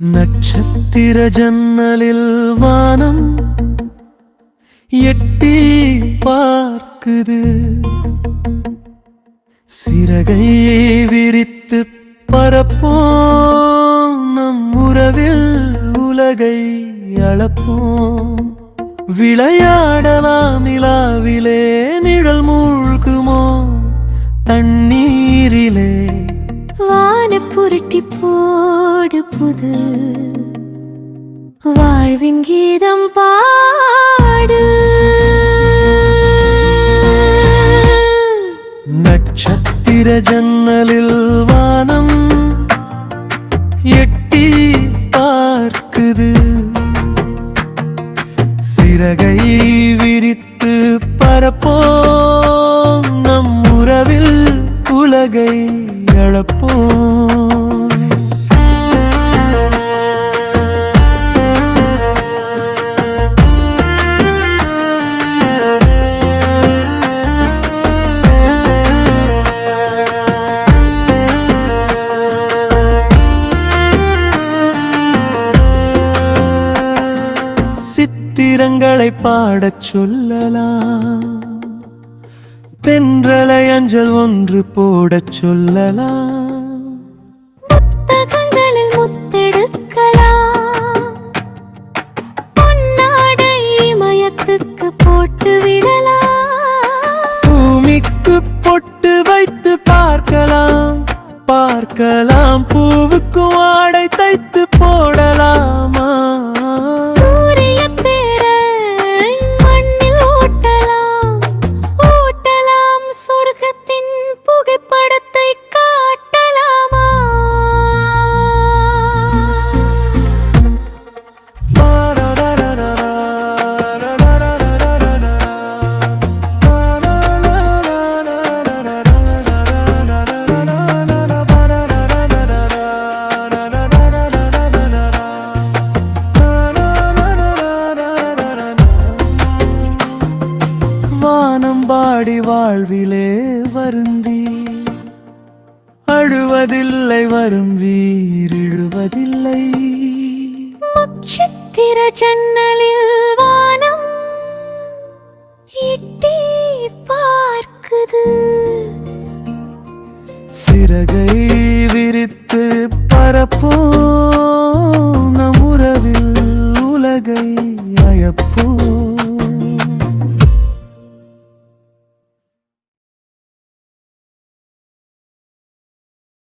நட்சத்திர ஜன்னலில் வானம் எட்டி பார்க்குது. சிறகை விரித்து பரப்போம். நம் உறவில் உலகை அளப்போம். விளையாடலாம் நிலாவிலே நிழல் மூழ்குமோ தண்ணீரிலே. வான புரட்டி போடு புது வாழ்வின் கீதம் பாடு. நட்சத்திர ஜன்னலில் வானம் எட்டி பார்க்குது. சிறகை விரித்து பரப்போ அளப்போம் சித்திரங்களை பாடச் சொல்லலாம். தென்றலை அஞ்சல் ஒன்று போடச் சொல்லலாம். வானம் பாடி வாழ்விலே வருந்தி. அழுவதில்லை வரும் வீரிழுவதில்லை. நட்சத்திர ஜன்னலில் வானம் எட்டி பார்க்குது. சிறகை விரித்து பரப்போம்